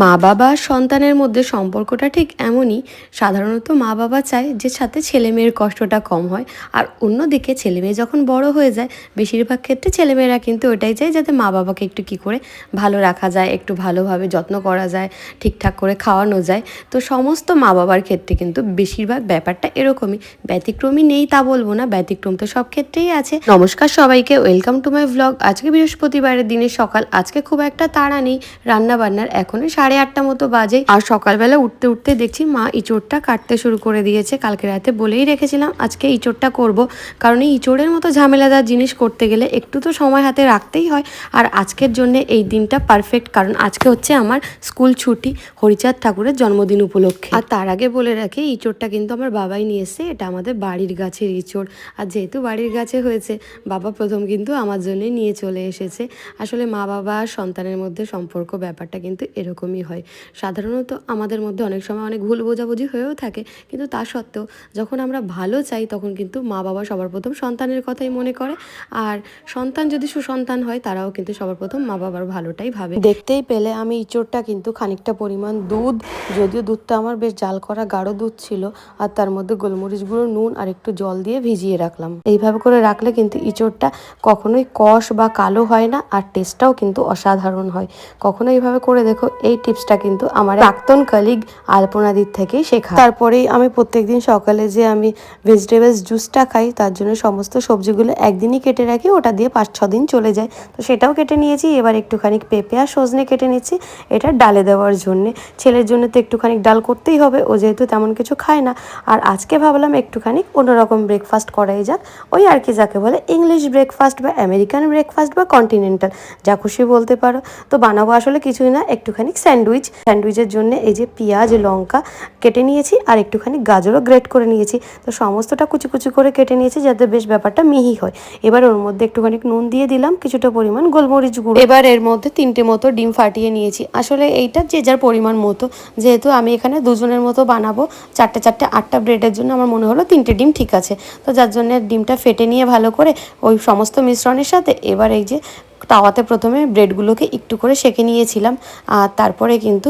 মা বাবা সন্তানের মধ্যে সম্পর্কটা ঠিক এমনই। সাধারণত মা বাবা চায় যে সাথে ছেলে মেয়ের কষ্টটা কম হয় আর অন্যদিকে ছেলে মেয়ে যখন বড় হয়ে যায়, বেশিরভাগ ক্ষেত্রে ছেলেমেয়েরা কিন্তু ওটাই চায় যাতে মা বাবাকে একটু কি করে ভালো রাখা যায়, একটু ভালোভাবে যত্ন করা যায়, ঠিকঠাক করে খাওয়ানো যায়। তো সমস্ত মা বাবার ক্ষেত্রে কিন্তু বেশিরভাগ ব্যাপারটা এরকমই। ব্যতিক্রমী নেই তা বলব না, ব্যতিক্রম তো সব ক্ষেত্রেই আছে। নমস্কার সবাইকে, ওয়েলকাম টু মাই ব্লগ আজকে বৃহস্পতিবারের দিনে সকাল, আজকে খুব একটা তাড়া নেই রান্না বান্নার এখনই সাড়ে আটটা মতো বাজে। আর সকালবেলা উঠতে উঠতে দেখছি মা ইঁচড়টা কাটতে শুরু করে দিয়েছে। কালকে রাতে বলেই রেখেছিলাম, আজকে ইঁচড়টা করব। কারণ এই ইঁচড়ের মতো ঝামেলাদার জিনিস করতে গেলে একটু তো সময় হাতে রাখতেই হয়। আর আজকের জন্য এই দিনটা পারফেক্ট কারণ আজকে হচ্ছে আমার স্কুল ছুটি, হরিচাঁদ ঠাকুরের জন্মদিন উপলক্ষে। আর তার আগে বলে রাখি ইঁচড়টা কিন্তু আমার বাবাই নিয়ে এসছে, এটা আমাদের বাড়ির গাছের ইঁচড়। আর যেহেতু বাড়ির গাছে হয়েছে, বাবা প্রথম কিন্তু আমার জন্যই নিয়ে চলে এসেছে। আসলে মা বাবা আর সন্তানের মধ্যে সম্পর্ক ব্যাপারটা কিন্তু এরকমই হয়। সাধারণত আমাদের মধ্যে অনেক সময় অনেক ভুল বোঝাবুঝি হয়েও থাকে। কিন্তু তা সত্ত্বেও যখন আমরা ভালো চাই, তখন কিন্তু মা বাবা সবার প্রথম সন্তানের কথাই মনে করে। আর সন্তান যদি সুসন্তান হয়, তারাও কিন্তু সবার প্রথম মা বাবার ভালোটাই ভাবে। দেখতেই পেলে আমি ইঁচড়টা কিন্তু খানিকটা পরিমাণ দুধ, যদিও দুধটা আমার বেশ জাল করা গাঢ় দুধ ছিল, আর তার মধ্যে গোলমরিচ গুঁড়ো, নুন আর একটু জল দিয়ে ভিজিয়ে রাখলাম। এইভাবে করে রাখলে কিন্তু ইঁচড়টা কখনোই কষ বা কালো হয় না, আর টেস্টটাও কিন্তু অসাধারণ হয়। কখনো এইভাবে করে দেখো, এই টিপসটা কিন্তু আমার প্রাক্তন কালিগ আলপনাদির থেকেই শেখা। তারপরেই আমি প্রত্যেকদিন সকালে যে আমি ভেজিটেবলস জুসটা খাই, তার জন্য সমস্ত সবজিগুলো একদিনই কেটে রাখি, ওটা দিয়ে পাঁচ, ছ দিন চলে যায়। তো সেটাও কেটে নিয়েছি, এবার একটুখানি পেঁপে আর সজনে কেটে নিচ্ছি, এটা ডালে দেওয়ার জন্যে। ছেলের জন্য তো একটুখানি ডাল করতেই হবে, ও যেহেতু তেমন কিছু খায় না। আর আজকে ভাবলাম একটুখানি অন্যরকম ব্রেকফাস্ট করাই যাক, ওই আর কি যাকে বলে ইংলিশ ব্রেকফাস্ট বা আমেরিকান ব্রেকফাস্ট বা কন্টিনেন্টাল যা খুশি বলতে পারো। তো বানাবো আসলে কিছুই না, একটুখানি স্যান্ডউইচ। স্যান্ডউইচের জন্য এই যে পেঁয়াজ, লঙ্কা কেটে নিয়েছি আর একটুখানি গাজরও গ্রেট করে নিয়েছি। তো সমস্তটা কুচি কুচি করে কেটে নিয়েছি যাতে বেশ ব্যাপারটা মিহি হয়। এবার ওর মধ্যে একটুখানি নুন দিয়ে দিলাম, কিছুটা পরিমাণ গোলমরিচ গুঁড়ো। এবার এর মধ্যে তিনটে মতো ডিম ফাটিয়ে নিয়েছি। আসলে এইটা যে যার পরিমাণ মতো, যেহেতু আমি এখানে দুজনের মতো বানাবো, চারটে চারটে আটটা ব্রেডের জন্য আমার মনে হলো তিনটে ডিম ঠিক আছে। তো যার জন্য ডিমটা ফেটে নিয়ে ভালো করে ওই সমস্ত মিশ্রণের সাথে এবার এই যে তাওয়াতে প্রথমে ব্রেডগুলোকে একটু করে সেঁকে নিয়েছিলাম, আর তারপরে কিন্তু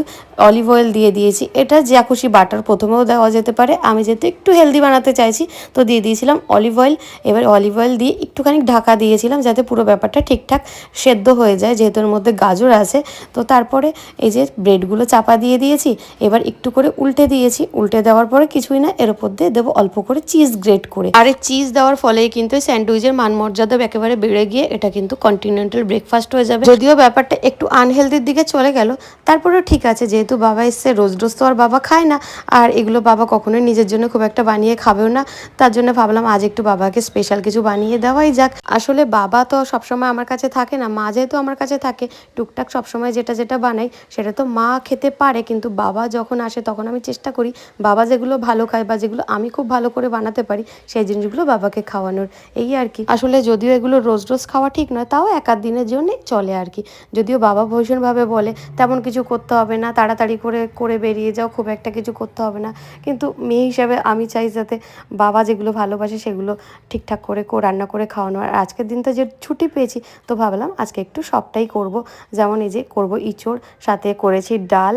অলিভ অয়েল দিয়ে দিয়েছি। এটা যা খুশি বাটার প্রথমেও দেওয়া যেতে পারে। আমি যেহেতু একটু হেলদি বানাতে চাইছি, তো দিয়ে দিয়েছিলাম অলিভ অয়েল। এবার অলিভ অয়েল দিয়ে একটুখানি ঢাকা দিয়েছিলাম যাতে পুরো ব্যাপারটা ঠিকঠাক সেদ্ধ হয়ে যায়, যেহেতু মধ্যে গাজর আছে। তো তারপরে এই যে ব্রেডগুলো চাপা দিয়ে দিয়েছি, এবার একটু করে উল্টে দিয়েছি। উল্টে দেওয়ার পরে কিছুই না, এর উপর দিয়ে দেবো অল্প করে চিজ গ্রেট করে। আর, চিজ দেওয়ার ফলেই কিন্তু স্যান্ডউইচের মান মর্যাদা একেবারে বেড়ে গিয়ে, এটা কিন্তু কন্টিনেন্টাল ব্রেকফাস্ট হয়ে যাবে। যদিও ব্যাপারটা একটু আনহেলদির দিকে চলে গেল, তারপরেও ঠিক আছে, যেহেতু বাবা এসছে, রোজ রোজ তো আর বাবা খায় না। আর এগুলো বাবা কখনোই নিজের জন্য খুব একটা বানিয়ে খাবেও না। তার জন্য ভাবলাম আজ একটু বাবাকে স্পেশাল কিছু বানিয়ে দেওয়াই যাক। আসলে বাবা তো সবসময় আমার কাছে থাকে না, মা যেহেতু আমার কাছে থাকে, টুকটাক সবসময় যেটা যেটা বানাই, সেটা তো মা খেতে পারে। কিন্তু বাবা যখন আসে, তখন আমি চেষ্টা করি বাবা যেগুলো ভালো খায় বা যেগুলো আমি খুব ভালো করে বানাতে পারি, সেই জিনিসগুলো বাবাকে খাওয়ানোর। এই আর কি। আসলে যদিও এগুলো রোজ রোজ খাওয়া ঠিক নয়, তাও এক আধ দিনের জন্যই চলে আর কি। যদিও বাবা ভীষণভাবে বলে, তেমন কিছু করতে হবে না, তাড়াতাড়ি করে করে বেরিয়ে যাও, খুব একটা কিছু করতে হবে না। কিন্তু মেয়ে হিসাবে আমি চাই যাতে বাবা যেগুলো ভালোবাসে সেগুলো ঠিকঠাক করে রান্না করে খাওয়ানো। আর আজকের দিন তো যে ছুটি পেয়েছি, তো ভাবলাম আজকে একটু সবটাই করব। যেমন এই যে করব ইঁচড়, সাথে করেছি ডাল,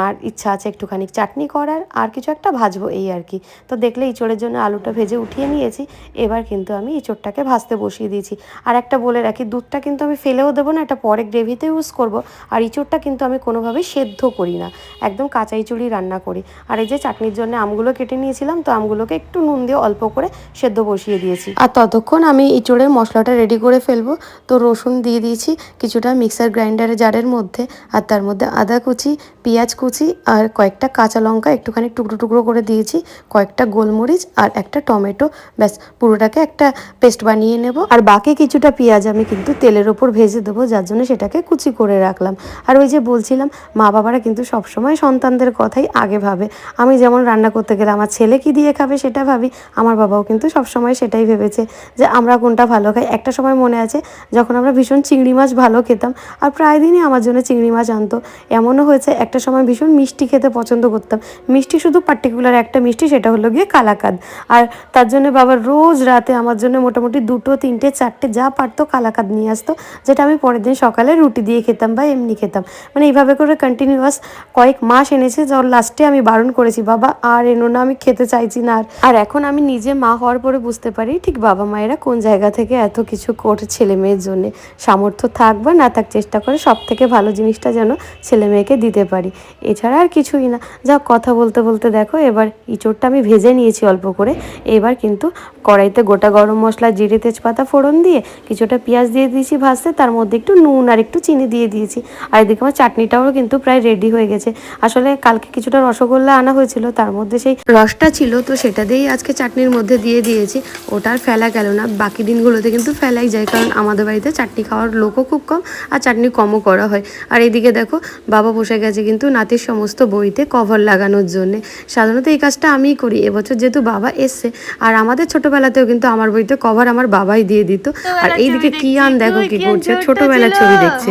আর ইচ্ছা আছে একটুখানি চাটনি করার, আর কিছু একটা ভাজবো এই আর কি। তো দেখলে ইঁচড়ের জন্য আলুটা ভেজে উঠিয়ে নিয়েছি, এবার কিন্তু আমি ইঁচড়টাকে ভাজতে বসিয়ে দিয়েছি। আর একটা বলে রাখি, দুধটা কিন্তু আমি ফেলেও দেবো না, এটা পরে গ্রেভিতে ইউজ করব। আর ইঁচড়টা কিন্তু আমি কোনোভাবেই সেদ্ধ করি না। একদম কাঁচা ইঁচড়ই রান্না করি। আর এই যে চাটনির জন্য আমগুলো কেটে নিয়েছিলাম, তো আমগুলোকে একটু নুন দিয়ে অল্প করে সেদ্ধ বসিয়ে দিয়েছি। আর ততক্ষণ আমি ইঁচড়ের মশলাটা রেডি করে ফেলব। তো রসুন দিয়ে দিয়েছি কিছুটা মিক্সার গ্রাইন্ডারের জারের মধ্যে, আর তার মধ্যে আদা কুচি, পেঁয়াজ কুচি, আর কয়েকটা কাঁচা লঙ্কা একটুখানি টুকরো টুকরো করে দিয়েছি, কয়েকটা গোলমরিচ আর একটা টমেটো। ব্যাস, পুরোটাকে একটা পেস্ট বানিয়ে নেব। আর বাকি কিছুটা পেঁয়াজ আমি কিন্তু তেলের ওপর ভেজে দেবো, যার জন্য সেটাকে কুচি করে রাখলাম। আর ওই যে বলছিলাম, মা বাবারা কিন্তু সবসময় সন্তানদের কথাই আগে ভাবে। আমি যেমন রান্না করতে গেলে আমার ছেলে কি দিয়ে খাবে সেটা ভাবি, আমার বাবাও কিন্তু সবসময় সেটাই ভেবেছে যে আমরা কোনটা ভালো খাই। একটা সময় মনে আছে, যখন আমরা ভীষণ চিংড়ি মাছ ভালো খেতাম, আর প্রায় দিনই আমার জন্য চিংড়ি মাছ আনতো। এমনও হয়েছে, একটা সময় ভীষণ মিষ্টি খেতে পছন্দ করতাম। মিষ্টি শুধু পার্টিকুলার একটা মিষ্টি, সেটা হলো গিয়ে কালাকাদ। আর তার জন্য বাবা রোজ রাতে আমার জন্য মোটামুটি দুটো, তিনটে, চারটে যা পারতো কালাকাদ নিয়ে আসতো। যেটা আমি পরের দিন সকালে রুটি দিয়ে খেতাম বা এমনি খেতাম। মানে এইভাবে করে কন্টিনিউয়াস কয়েক মাস এনেছে যখন লাস্টে আমি বারণ করেছি, বাবা, আর এনো না, আমি খেতে চাইছি না। আর আর এখন আমি নিজে মা হওয়ার পরে বুঝতে পারি ঠিক বাবা মায়েরা কোন জায়গা থেকে এত কিছু করে ছেলে মেয়ের জন্যে। সামর্থ্য থাক বা না থাক চেষ্টা করে, সব থেকে ভালো জিনিসটা যেন ছেলে মেয়েকে দিতে পারি। এছাড়া আর কিছুই না। যা কথা বলতে বলতে দেখো, এবার ইঁচড়টা আমি ভেজে নিয়েছি অল্প করে। এবার কিন্তু কড়াইতে গোটা গরম মশলা, জিরে, তেজপাতা ফোড়ন দিয়ে কিছুটা পেঁয়াজ দিয়ে দিয়েছি ভাজতে তার মধ্যে একটু নুন আর একটু চিনি দিয়ে দিয়েছি। আর এদিকে আমার চাটনিটাও কিন্তু প্রায় রেডি হয়ে গেছে। আসলে কালকে কিছুটা রসগোল্লা আনা হয়েছিল তার মধ্যে সেই রসটা ছিল তো সেটা দিয়েই আজকে চাটনির মধ্যে দিয়ে দিয়েছি। ওটা আর ফেলা গেল না বাকি দিনগুলোতে কিন্তু ফেলাই যায় কারণ আমাদের বাড়িতে চাটনি খাওয়ার লোকও খুব কম আর চাটনি কমও করা হয়। আর এইদিকে দেখো বাবা বসে গেছে কিন্তু নাতির সমস্ত বইতে কভার লাগানোর জন্যে। সাধারণত এই কাজটা আমিই করি এবছর যেহেতু বাবা এসছে আর আমাদের ছোটবেলাতেও কিন্তু আমার বইতে কভার আমার বাবাই দিয়ে দিত। আর এইদিকে কি আন দেখো কি করছে ছোটবেলার ছবি দেখছে।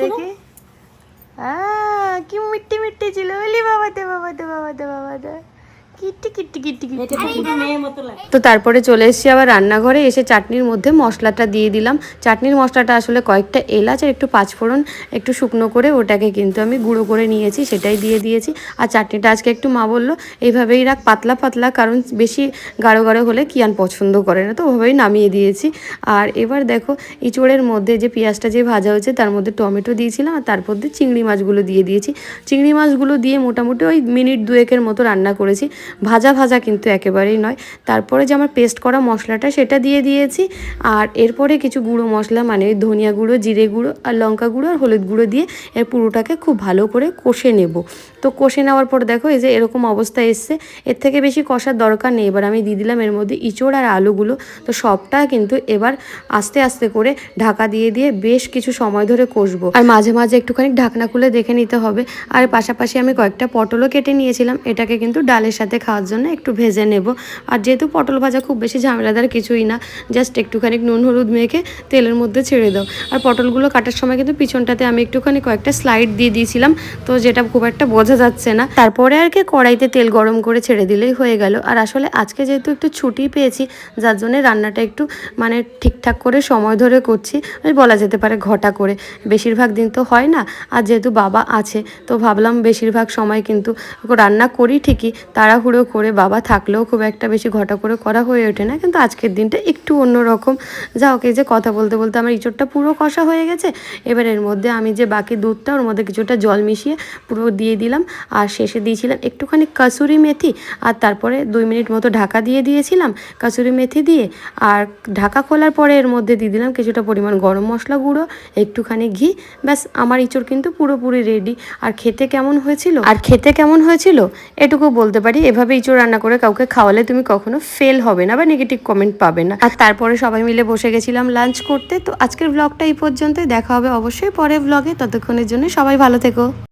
দেখি। আহ, কি মিট্টি মিট্টি ছিল। বাবা দে বাবা দে বাবা দে বাবা দে তো তারপরে চলে এসেছি আবার রান্নাঘরে এসে চাটনির মধ্যে মশলাটা দিয়ে দিলাম। চাটনির মশলাটা আসলে কয়েকটা এলাচ আর একটু পাঁচফোড়ন একটু শুকনো করে ওটাকে কিন্তু আমি গুঁড়ো করে নিয়েছি সেটাই দিয়ে দিয়েছি। আর চাটনিটা আজকে একটু মা বলল এইভাবেই রাখ পাতলা পাতলা কারণ বেশি গাঢ় গাঢ় হলে কিয়ান পছন্দ করে না? তো ওভাবেই নামিয়ে দিয়েছি। আর এবার দেখো ইঁচড়ের মধ্যে যে পেঁয়াজটা যে ভাজা হয়েছে তার মধ্যে টমেটো দিয়েছিলাম আর তার মধ্যে চিংড়ি মাছগুলো দিয়ে দিয়েছি। চিংড়ি মাছগুলো দিয়ে মোটামুটি ওই মিনিট দুয়েকের মতো রান্না করেছি। ভাজা ভাজা কিন্তু একেবারেই নয়। তারপরে যে আমার পেস্ট করা মশলাটা সেটা দিয়ে দিয়েছি। আর এরপরে কিছু গুঁড়ো মশলা মানে ধনিয়া গুঁড়ো, জিরে গুঁড়ো আর লঙ্কা গুঁড়ো আর হলুদ গুঁড়ো দিয়ে এর পুরোটাকে খুব ভালো করে কষে নেব। তো কষে নেওয়ার পর দেখো এই যে এরকম অবস্থা এসছে। এর থেকে বেশি কষার দরকার নেই। এবার আমি দিয়ে দিলাম এর মধ্যে ইঁচড় আর আলুগুলো। তো সবটা কিন্তু এবার আস্তে আস্তে করে ঢাকা দিয়ে দিয়ে বেশ কিছু সময় ধরে কষবো। আর মাঝে মাঝে একটুখানি ঢাকনা খুলে দেখে নিতে হবে। আর পাশাপাশি আমি কয়েকটা পটলও কেটে নিয়েছিলাম। এটাকে কিন্তু ডালের সাথে খাওয়ার জন্য একটু ভেজে নেব। আর যেহেতু পটল ভাজা খুব বেশি ঝামেলাদার কিছুই না জাস্ট একটুখানি নুন, হলুদ মেখে তেলের মধ্যে ছেড়ে দাও। আর পটলগুলো কাটার সময় কিন্তু পিছনটাতে আমি একটুখানি কয়েকটা স্লাইড দিয়ে দিয়েছিলাম, তো যেটা খুব একটা বোঝা যাচ্ছে না। তারপরে আর কি কড়াইতে তেল গরম করে ছেড়ে দিলেই হয়ে গেল। আর আসলে আজকে যেহেতু একটু ছুটি পেয়েছি, যার জন্য রান্নাটা একটু মানে ঠিকঠাক করে সময় ধরে করছি বলা যেতে পারে ঘটা করে। বেশিরভাগ দিন তো হয় না, আর যেহেতু বাবা আছে, তো ভাবলাম বেশিরভাগ সময় কিন্তু রান্না করি ঠিকই, তাড়াহুড়ো করে বাবা থাকলেও খুব একটা বেশি ঘটা করে করা হয়ে ওঠে না। কিন্তু আজকের দিনটা একটু অন্যরকম। যা ওকে যে কথা বলতে বলতে আমার ইঁচড়টা পুরো কষা হয়ে গেছে। এবার এর মধ্যে আমি যে বাকি দুধটা, ওর মধ্যে কিছুটা জল মিশিয়ে পুরো দিয়ে দিলাম। আর শেষে দিয়েছিলাম একটুখানি কাসুরি মেথি। আর তারপরে দুই মিনিট মতো ঢাকা দিয়ে দিয়েছিলাম কাসুরি মেথি দিয়ে। আর ঢাকা খোলার পরে এর মধ্যে দিয়ে দিলাম কিছুটা পরিমাণ গরম মশলা গুঁড়ো, একটুখানি ঘি। ব্যাস, আমার ইঁচড় কিন্তু পুরোপুরি রেডি আর খেতে কেমন হয়েছিল? আর খেতে কেমন হয়েছিল? এটুকু বলতে পারি। এভাবে ইঁচড় রান্না করে কাউকে খাওয়ালে তুমি কখনো ফেল হবে না বা নেগেটিভ কমেন্ট পাবে না। আর তারপরে সবাই মিলে বসে গেছিলাম লাঞ্চ করতে। তো আজকের ব্লগটা এই পর্যন্তই। দেখা হবে অবশ্যই পরের ব্লগে ততক্ষণের জন্য সবাই ভালো থেকো।